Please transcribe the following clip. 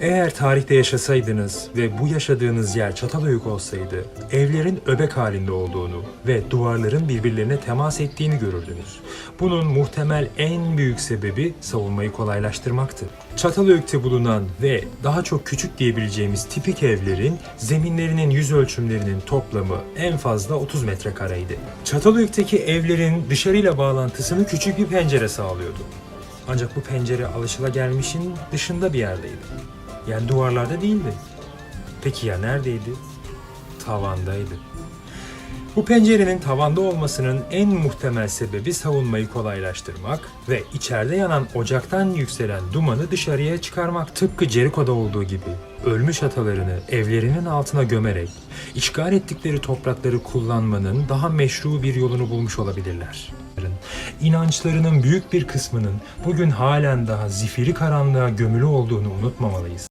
Eğer tarihte yaşasaydınız ve bu yaşadığınız yer Çatalhöyük olsaydı, evlerin öbek halinde olduğunu ve duvarların birbirlerine temas ettiğini görürdünüz. Bunun muhtemel en büyük sebebi savunmayı kolaylaştırmaktı. Çatalhöyük'te bulunan ve daha çok küçük diyebileceğimiz tipik evlerin zeminlerinin yüz ölçümlerinin toplamı en fazla 30 metrekareydi. Çatalhöyük'teki evlerin dışarıyla bağlantısını küçük bir pencere sağlıyordu. Ancak bu pencere alışılagelmişin dışında bir yerdeydi. Yani duvarlarda değildi. Peki ya neredeydi? Tavandaydı. Bu pencerenin tavanda olmasının en muhtemel sebebi savunmayı kolaylaştırmak ve içeride yanan ocaktan yükselen dumanı dışarıya çıkarmak. Tıpkı Jericho'da olduğu gibi ölmüş atalarını evlerinin altına gömerek işgal ettikleri toprakları kullanmanın daha meşru bir yolunu bulmuş olabilirler. İnançlarının büyük bir kısmının bugün halen daha zifiri karanlığa gömülü olduğunu unutmamalıyız.